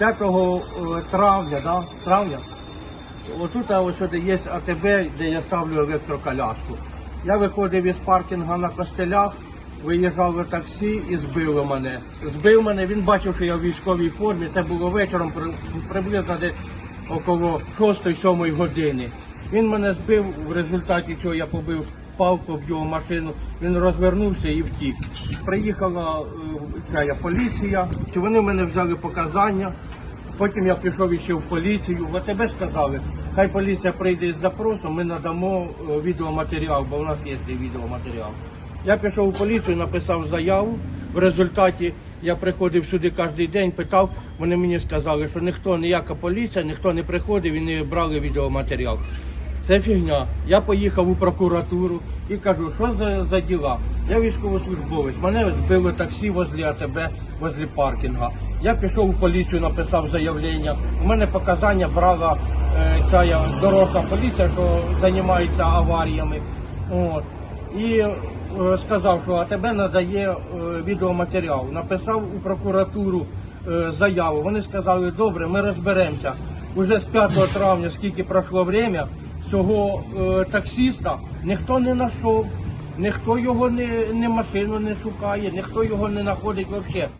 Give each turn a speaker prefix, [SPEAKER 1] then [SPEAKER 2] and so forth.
[SPEAKER 1] 5 е, травня, да? травня, отут ось де є АТБ, де я ставлю електроколяску. Я виходив із паркінга на костелях, виїжджав у таксі і збили мене. Збив мене, він бачив, що я в військовій формі. Це було вечором, приблизно десь около 6-7 години. Він мене збив, в результаті чого я побив палку об його машину. Він розвернувся і втік. Приїхала е, ця поліція, вони в мене взяли показання. Потім я пішов іще в поліцію. В тебе сказали, хай поліція прийде з запросом, ми надамо е, відеоматеріал, бо в нас є цей відеоматеріал. Я пішов у поліцію, написав заяву. В результаті я приходив сюди кожен день, питав. Вони мені сказали, що ніхто, ніяка поліція, ніхто не приходив і не брали відеоматеріал. Це фігня. Я поїхав у прокуратуру і кажу, що за, за діла? Я військовослужбовець. Мене збили таксі возле АТБ, возле паркінга. Я пішов у поліцію, написав заявлення. У мене показання брала е, ця дорожна поліція, що займається аваріями. От. І е, сказав, що АТБ надає е, відеоматеріал. Написав у прокуратуру е, заяву. Вони сказали, добре, ми розберемося. Уже з 5 травня, скільки пройшло время, цього е, таксіста ніхто не знайшов, ніхто його не, не машину не шукає, ніхто його не знаходить взагалі.